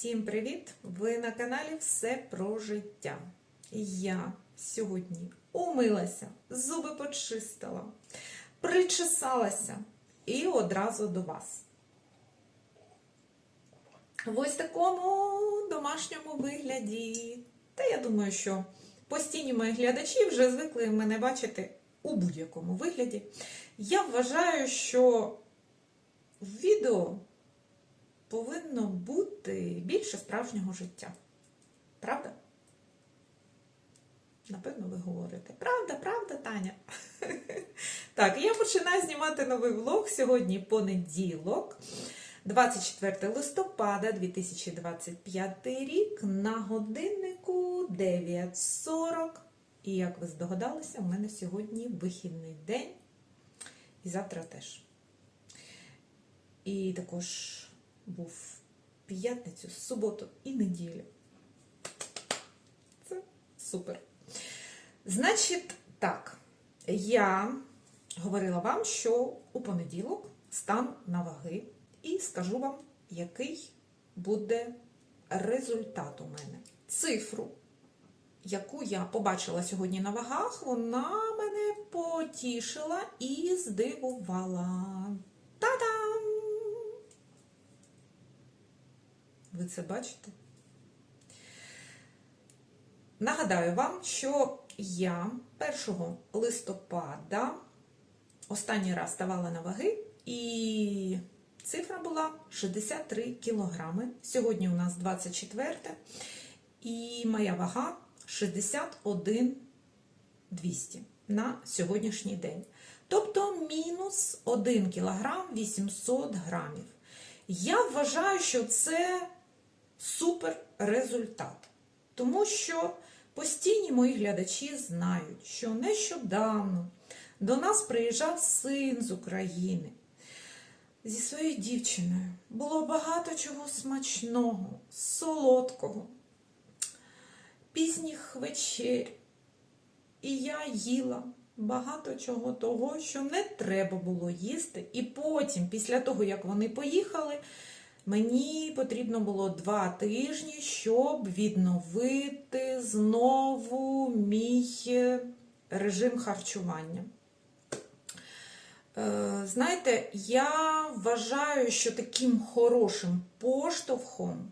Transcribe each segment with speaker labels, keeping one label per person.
Speaker 1: Всім привіт! Ви на каналі Все про життя. Я сьогодні умилася, зуби почистила, причесалася і одразу до вас. В ось такому домашньому вигляді. Та я думаю, що постійні мої глядачі вже звикли мене бачити у будь-якому вигляді. Я вважаю, що в відео повинно бути більше справжнього життя. Правда? Напевно, ви говорите. Правда, правда, Таня? Так, я починаю знімати новий влог. Сьогодні понеділок, 24 листопада 2025 рік. На годиннику 9.40. І як ви здогадалися, у мене сьогодні вихідний день. І завтра теж. І також був п'ятницю, суботу і неділю. Це супер. Значить, так, я говорила вам, що у понеділок стану на ваги і скажу вам, який буде результат у мене. Цифру, яку я побачила сьогодні на вагах, вона мене потішила і здивувала. Ви це бачите? Нагадаю вам, що я 1 листопада останній раз ставала на ваги, і цифра була 63 кілограми. Сьогодні у нас 24, і моя вага 61 200 на сьогоднішній день. Тобто мінус 1 кілограм 800 грамів. Я вважаю, що це супер результат. Тому що постійні мої глядачі знають, що нещодавно до нас приїжджав син з України зі своєю дівчиною. Було багато чого смачного, солодкого, пізніх вечер. І я їла багато чого того, що не треба було їсти. І потім, після того, як вони поїхали, Мені потрібно було два тижні, щоб відновити знову мій режим харчування. Е, Знаєте, я вважаю, що таким хорошим поштовхом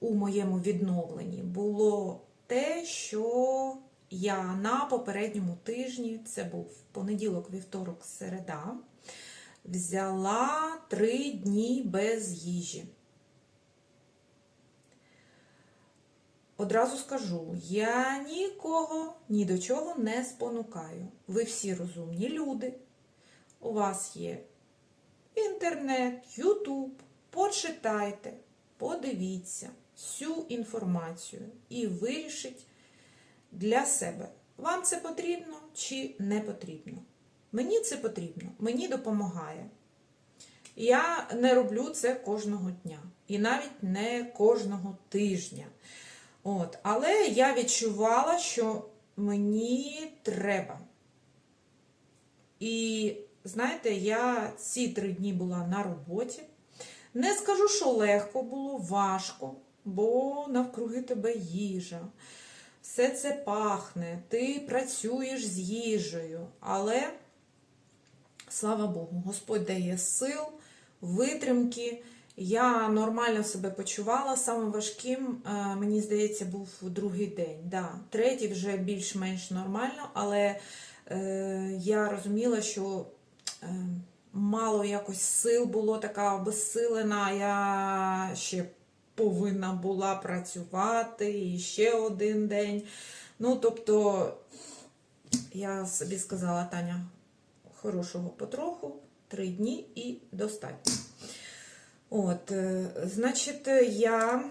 Speaker 1: у моєму відновленні було те, що я на попередньому тижні, це був понеділок, вівторок, середа, взяла три дні без їжі. Одразу скажу, я нікого ні до чого не спонукаю. Ви всі розумні люди. У вас є інтернет, Ютуб. Почитайте, подивіться всю інформацію і вирішіть для себе, вам це потрібно чи не потрібно. Мені це потрібно, мені допомагає. Я не роблю це кожного дня. І навіть не кожного тижня. От. Але я відчувала, що мені треба. І, знаєте, я ці три дні була на роботі. Не скажу, що легко було, важко, бо навкруги тебе їжа. Все це пахне, ти працюєш з їжею, але Слава Богу, Господь дає сил, витримки. Я нормально себе почувала. Саме важким, е, мені здається, був другий день. Да. Третій вже більш-менш нормально, але е, я розуміла, що е, мало якось сил було така обезсилена. Я ще повинна була працювати і ще один день. Ну, тобто, я собі сказала, Таня, хорошого потроху, три дні і достатньо. От, е, значить, я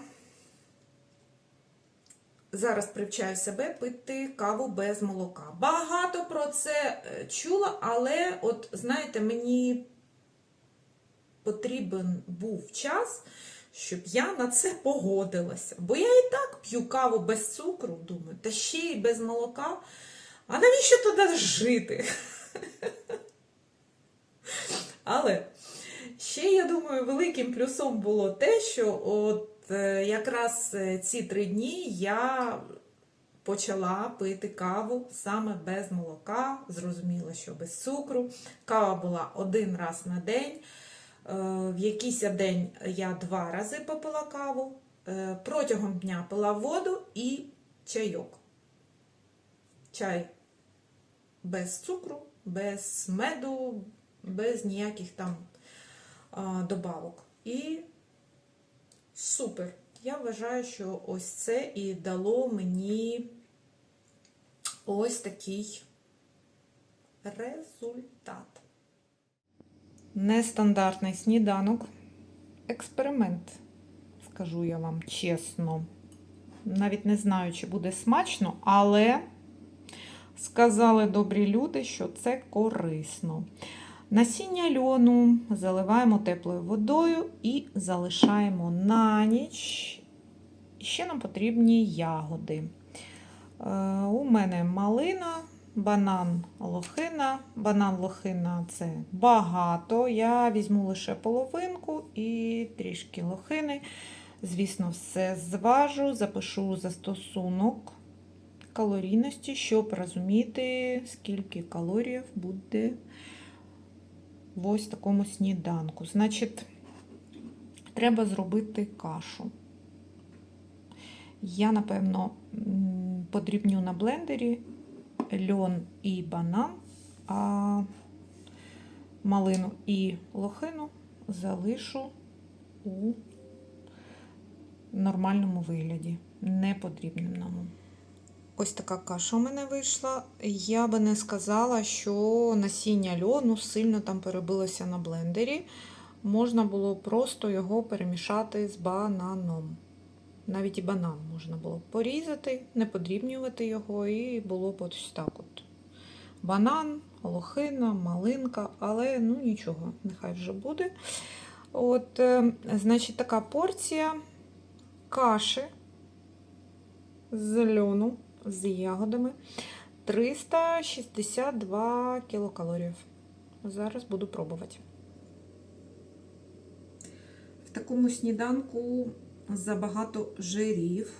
Speaker 1: зараз привчаю себе пити каву без молока. Багато про це е, чула, але, от, знаєте, мені потрібен був час, щоб я на це погодилася. Бо я і так п'ю каву без цукру, думаю, та ще й без молока. А навіщо туди жити? Але Ще, я думаю, великим плюсом було те, що от е, якраз е, ці три дні я почала пити каву саме без молока. Зрозуміло, що без цукру. Кава була один раз на день. Е, В якийсь день я два рази попила каву. Протягом дня пила воду і чайок. Чай без цукру, без меду, без ніяких там а, добавок. І супер. Я вважаю, що ось це і дало мені ось такий результат. Нестандартний сніданок. Експеримент, скажу я вам чесно. Навіть не знаю, чи буде смачно, але сказали добрі люди, що це корисно. Насіння льону заливаємо теплою водою і залишаємо на ніч. Ще нам потрібні ягоди. Е, У мене малина, банан лохина. Банан лохина це багато. Я візьму лише половинку і трішки лохини. Звісно, все зважу, запишу застосунок калорійності, щоб розуміти, скільки калорій буде в ось такому сніданку. Значить, треба зробити кашу. Я, напевно, подрібню на блендері льон і банан, а малину і лохину залишу у нормальному вигляді, не подрібненому. Ось така каша у мене вийшла. Я би не сказала, що насіння льону сильно там перебилося на блендері. Можна було просто його перемішати з бананом. Навіть і банан можна було порізати, не подрібнювати його, і було б ось так от. Банан, лохина, малинка, але ну нічого, нехай вже буде. От, е, значить, така порція каші з льону з ягодами 362 кілокалорів. Зараз буду пробувати. В такому сніданку забагато жирів.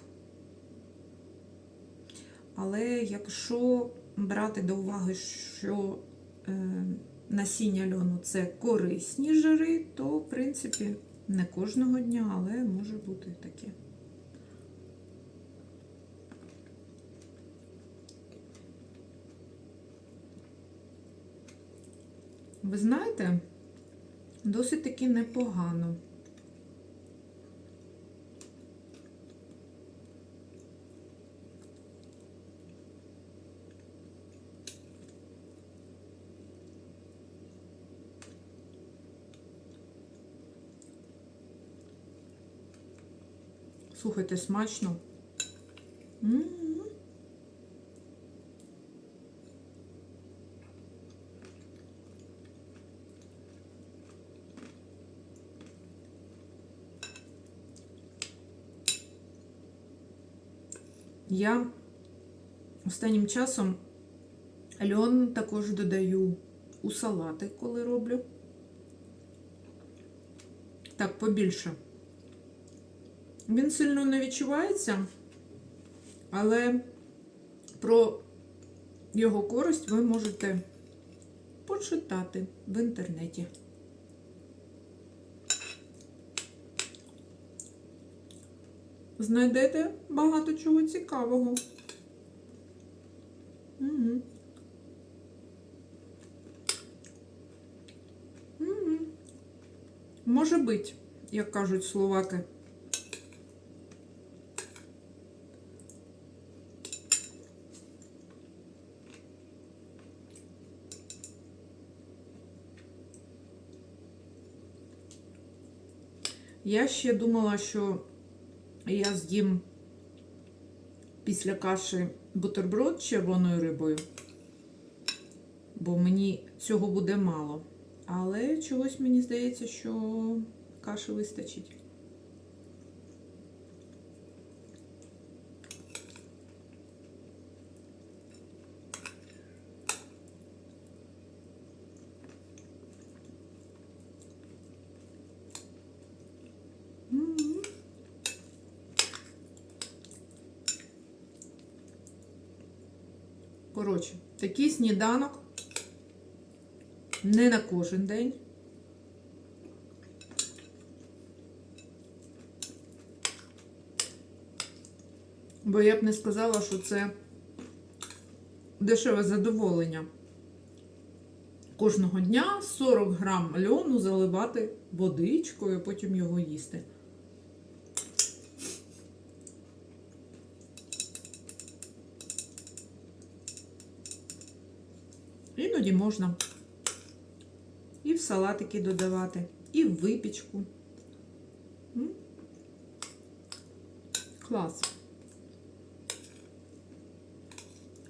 Speaker 1: Але якщо брати до уваги, що е, насіння льону це корисні жири, то, в принципі, не кожного дня, але може бути таке. Ви знаєте, досить таки непогано. Слухайте, смачно. М. Я останнім часом льон також додаю у салати, коли роблю. Так, побільше. Він сильно не відчувається, але про його користь ви можете почитати в інтернеті. Знайдете багато чого цікавого. Угу. Угу. Може бути, як кажуть словаки. Я ще думала, що я з'їм після каші бутерброд з червоною рибою, бо мені цього буде мало. Але чогось мені здається, що каші вистачить. Такий сніданок не на кожен день. Бо я б не сказала, що це дешеве задоволення. Кожного дня 40 грам льону заливати водичкою, потім його їсти. Іноді можна і в салатики додавати, і в випічку. Клас.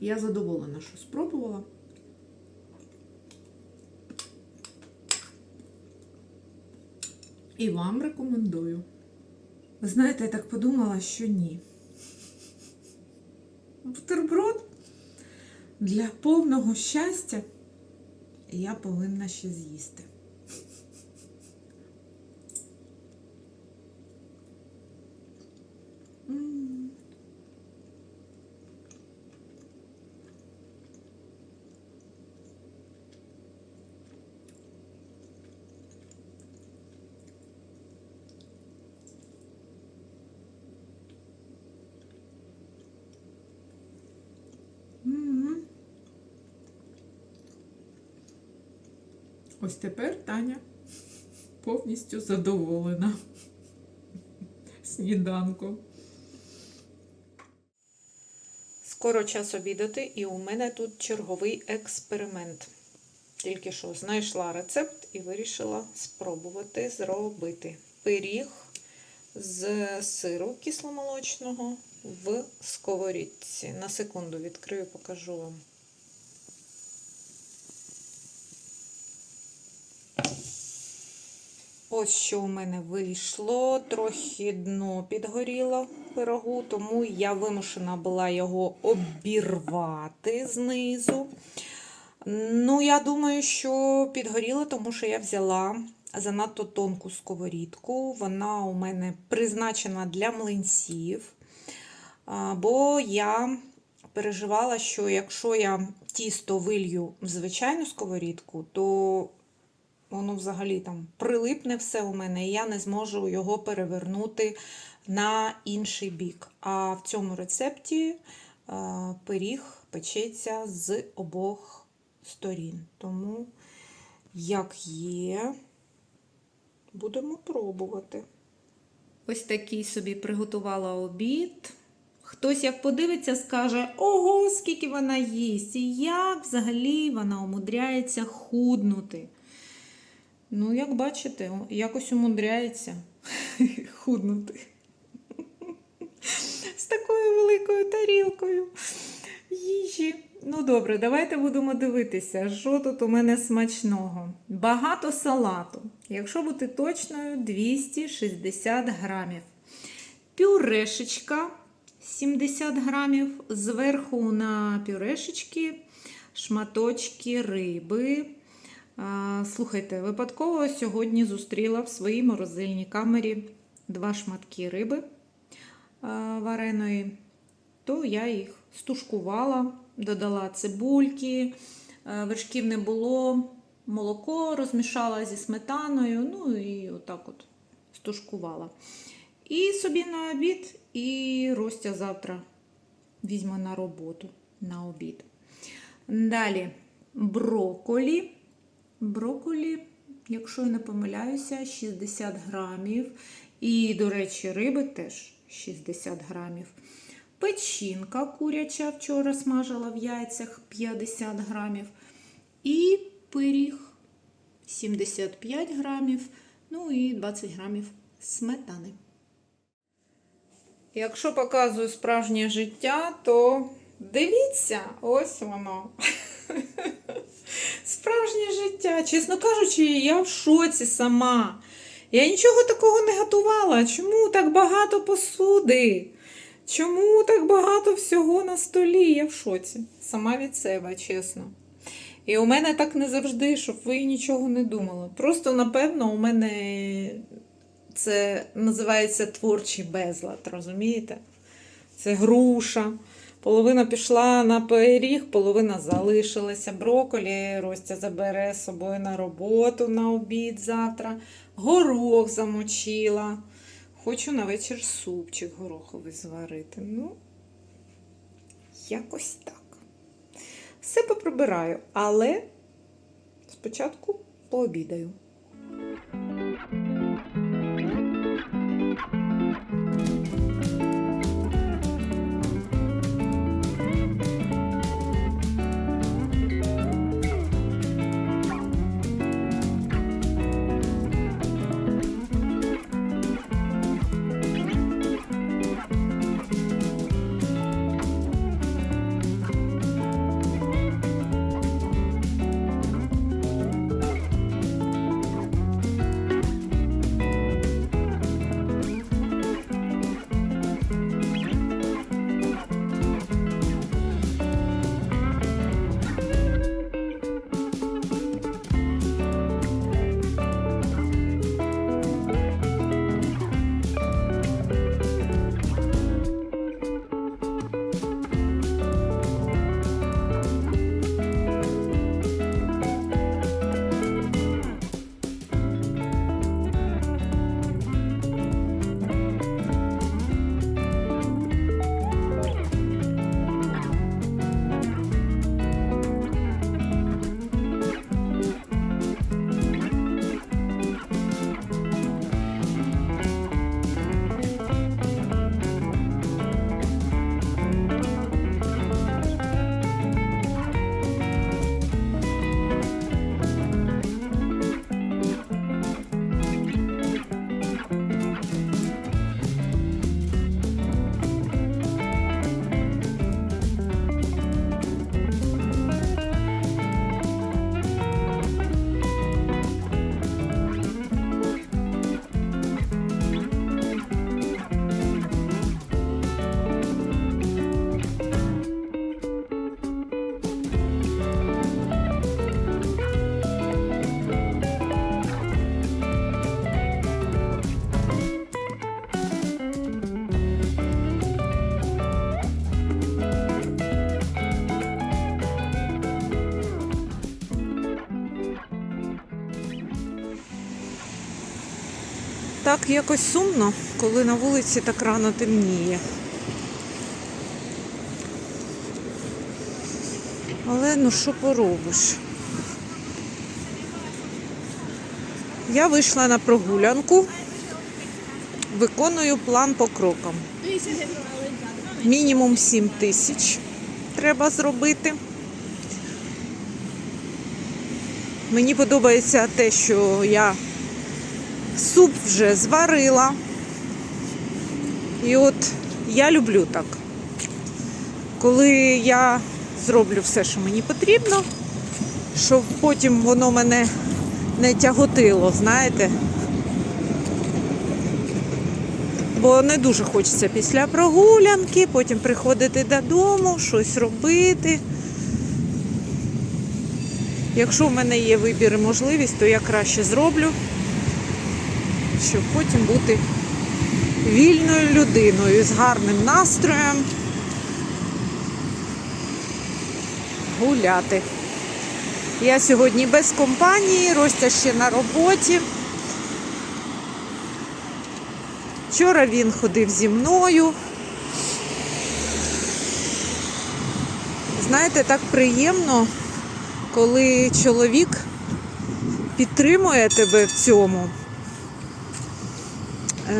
Speaker 1: Я задоволена, що спробувала. І вам рекомендую. Ви знаєте, я так подумала, що ні. Бутерброд для повного щастя я повинна ще з'їсти. Ось тепер Таня повністю задоволена сніданком. Скоро час обідати, і у мене тут черговий експеримент. Тільки що знайшла рецепт і вирішила спробувати зробити пиріг з сиру кисломолочного в сковорідці. На секунду відкрию, покажу вам. Ось що у мене вийшло. Трохи дно підгоріло пирогу, тому я вимушена була його обірвати знизу. Ну, я думаю, що підгоріло, тому що я взяла занадто тонку сковорідку. Вона у мене призначена для млинців. Бо я переживала, що якщо я тісто вилью в звичайну сковорідку, то воно взагалі там прилипне все у мене, і я не зможу його перевернути на інший бік. А в цьому рецепті е, пиріг печеться з обох сторін. Тому, як є, будемо пробувати. Ось такий собі приготувала обід. Хтось як подивиться, скаже, ого, скільки вона їсть, і як взагалі вона умудряється худнути. Ну, як бачите, якось умудряється худнути. З такою великою тарілкою їжі. Ну, добре, давайте будемо дивитися, що тут у мене смачного. Багато салату. Якщо бути точною, 260 грамів. Пюрешечка 70 грамів. Зверху на пюрешечки шматочки риби. Слухайте, випадково сьогодні зустріла в своїй морозильній камері два шматки риби вареної, то я їх стушкувала, додала цибульки, вершків не було, молоко розмішала зі сметаною, ну і отак от стушкувала. І собі на обід, і Ростя завтра візьме на роботу на обід. Далі броколі. Броколі, якщо я не помиляюся, 60 грамів. І, до речі, риби теж 60 грамів. Печінка куряча вчора смажила в яйцях 50 грамів. І пиріг 75 грамів. Ну і 20 грамів сметани. Якщо показую справжнє життя, то дивіться, ось воно. Чесно кажучи, я в шоці сама. Я нічого такого не готувала. Чому так багато посуди? Чому так багато всього на столі? Я в шоці. Сама від себе, чесно. І у мене так не завжди, щоб ви нічого не думали. Просто, напевно, у мене це називається творчий безлад, розумієте? Це груша, Половина пішла на пиріг, половина залишилася. Броколі Ростя забере з собою на роботу на обід завтра. Горох замочила. Хочу на вечір супчик гороховий зварити. Ну, якось так. Все поприбираю, але спочатку пообідаю. Так якось сумно, коли на вулиці так рано темніє. Але ну що поробиш? Я вийшла на прогулянку, виконую план по крокам. Мінімум 7 тисяч треба зробити. Мені подобається те, що я суп вже зварила. І от я люблю так. Коли я зроблю все, що мені потрібно, щоб потім воно мене не тяготило, знаєте. Бо не дуже хочеться після прогулянки, потім приходити додому, щось робити. Якщо в мене є вибір і можливість, то я краще зроблю щоб потім бути вільною людиною з гарним настроєм гуляти. Я сьогодні без компанії, Ростя ще на роботі. Вчора він ходив зі мною. Знаєте, так приємно, коли чоловік підтримує тебе в цьому. Е,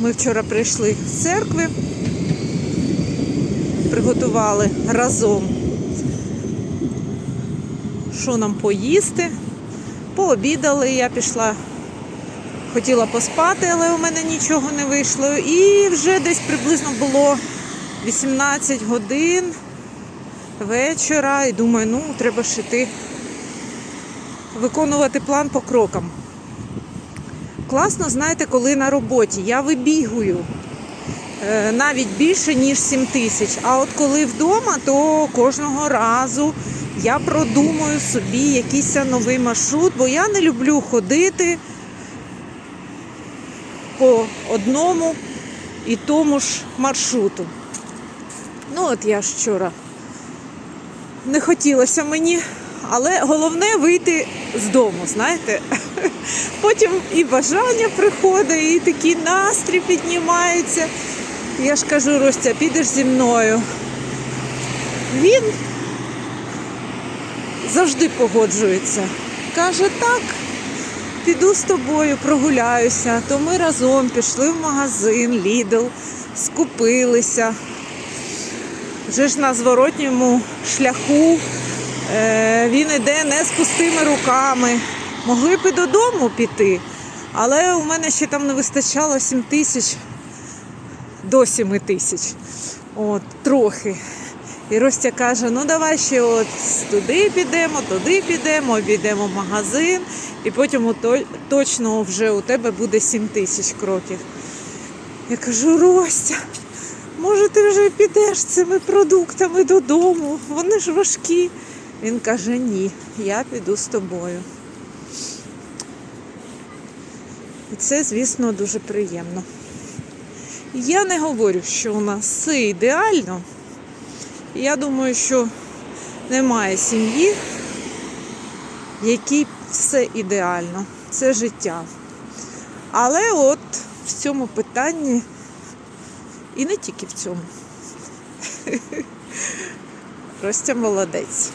Speaker 1: Ми вчора прийшли з церкви, приготували разом, що нам поїсти. Пообідали, я пішла, хотіла поспати, але у мене нічого не вийшло. І вже десь приблизно було 18 годин вечора. І думаю, ну, треба ж іти виконувати план по крокам. Класно, знаєте, коли на роботі я вибігую е, навіть більше, ніж 7 тисяч. А от коли вдома, то кожного разу я продумую собі якийсь новий маршрут, бо я не люблю ходити по одному і тому ж маршруту. Ну, от я вчора не хотілося мені, але головне вийти з дому, знаєте. Потім і бажання приходить, і такий настрій піднімається. Я ж кажу, Ростя, підеш зі мною. Він завжди погоджується. Каже, так, піду з тобою, прогуляюся. То ми разом пішли в магазин, Лідл, скупилися. Вже ж на зворотньому шляху він іде не з пустими руками. Могли б і додому піти, але у мене ще там не вистачало 7 тисяч до 7 тисяч. От, трохи. І Ростя каже: ну давай ще от туди підемо, туди підемо, обійдемо магазин, і потім точно вже у тебе буде 7 тисяч кроків. Я кажу, Ростя, може ти вже підеш цими продуктами додому? Вони ж важкі. Він каже, ні, я піду з тобою. І це, звісно, дуже приємно. Я не говорю, що у нас все ідеально. Я думаю, що немає сім'ї, якій все ідеально. Це життя. Але от в цьому питанні, і не тільки в цьому. Ростя молодець.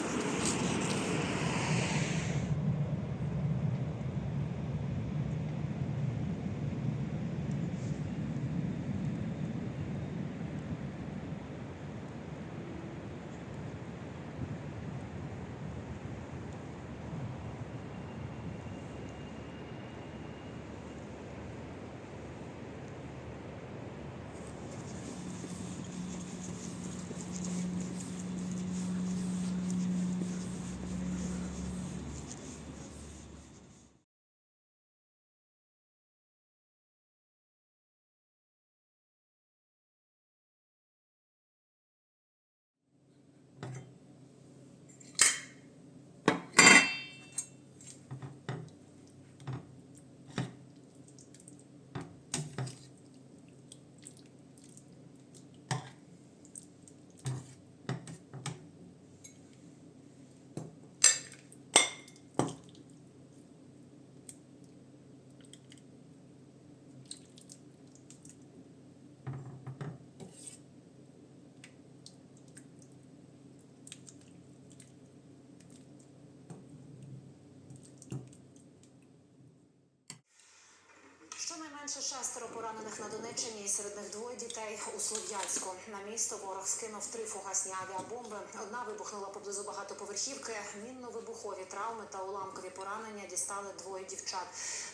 Speaker 2: Щонайменше шестеро поранених на Донеччині, і серед них двоє дітей у Слов'янську. На місто ворог скинув три фугасні авіабомби. Одна вибухнула поблизу багатоповерхівки. Мінно-вибухові травми та уламкові поранення дістали двоє дівчат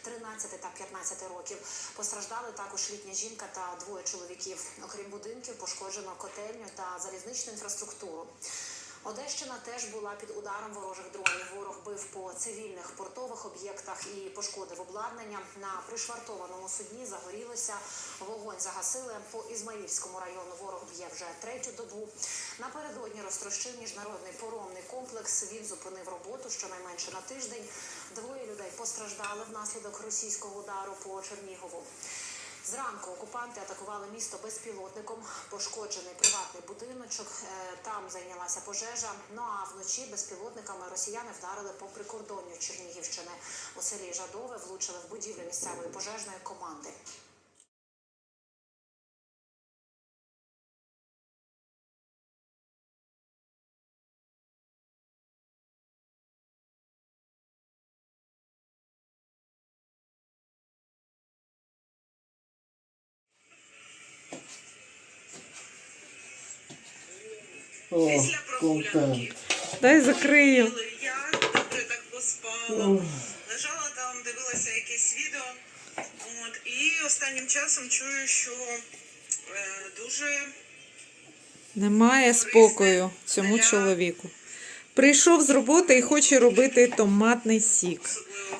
Speaker 2: 13 та 15 років. Постраждали також літня жінка та двоє чоловіків. Окрім будинків, пошкоджено котельню та залізничну інфраструктуру. Одещина теж була під ударом ворожих дронів. Ворог бив по цивільних портових об'єктах і пошкодив обладнання. На пришвартованому судні загорілося. Вогонь загасили. По Ізмаїльському району ворог б'є вже третю добу. Напередодні розтрощив міжнародний поромний комплекс. Він зупинив роботу щонайменше на тиждень. Двоє людей постраждали внаслідок російського удару по Чернігову. Зранку окупанти атакували місто безпілотником. Пошкоджений приватний будиночок. Е, Там зайнялася пожежа. Ну а вночі безпілотниками росіяни вдарили по прикордонню Чернігівщини. У селі Жадове влучили в будівлю місцевої пожежної команди.
Speaker 3: О,
Speaker 4: Після прогулянки.
Speaker 3: контент.
Speaker 1: Дай закрию.
Speaker 4: Я добре так поспала. Лежала там, дивилася якесь відео. От, і останнім часом чую, що е, дуже
Speaker 1: Немає спокою цьому чоловіку. Прийшов з роботи і хоче робити томатний сік.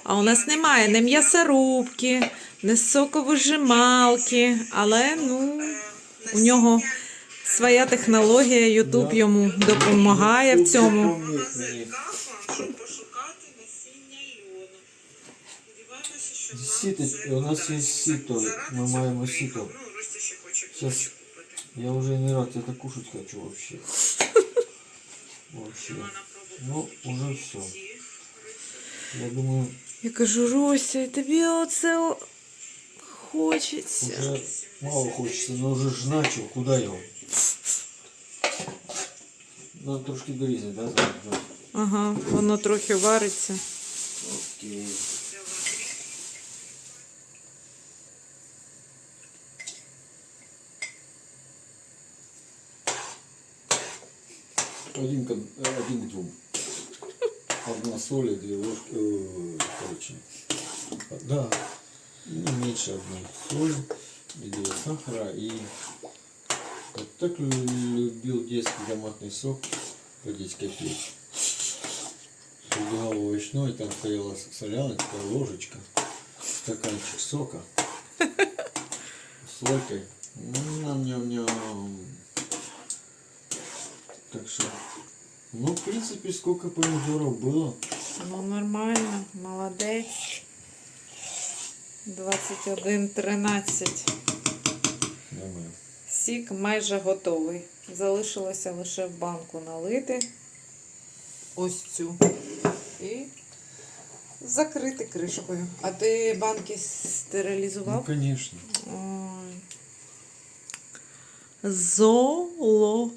Speaker 1: А у нас немає ні м'ясорубки, ні соковижималки, але ну, у нього своя технологія, Ютуб йому допомагає в цьому.
Speaker 3: Сіти- у нас є сіто, ми маємо сіто.
Speaker 4: Купити.
Speaker 3: Я уже не рад это кушать хочу вообще. Вообще. Ну, уже все. Я думаю,
Speaker 1: Я кажу, Рося, тобі оце хочеться.
Speaker 3: уже мало хочется, но уже ж начал. Куда его? Надо трошки дорізати, да? Да.
Speaker 1: Ага, воно трохи вариться.
Speaker 3: Окей. Один к, один к двум. Одна соль две ложки, э, короче, да, не меньше одной соли и две сахара. И вот так лю- любил детский томатный сок водить кипеть. Прибегал овощной, там стояла соляночка, ложечка, стаканчик сока, солькой. Ням-ням-ням. Так что, ну, в принципе, сколько помидоров было.
Speaker 1: Ну, нормально, молодець. 21.13. Сік майже готовий. Залишилося лише в банку налити ось цю і закрити кришкою. А ти банки
Speaker 3: Ну,
Speaker 1: стерилізував?
Speaker 3: Звісно.
Speaker 1: Ой. Золото.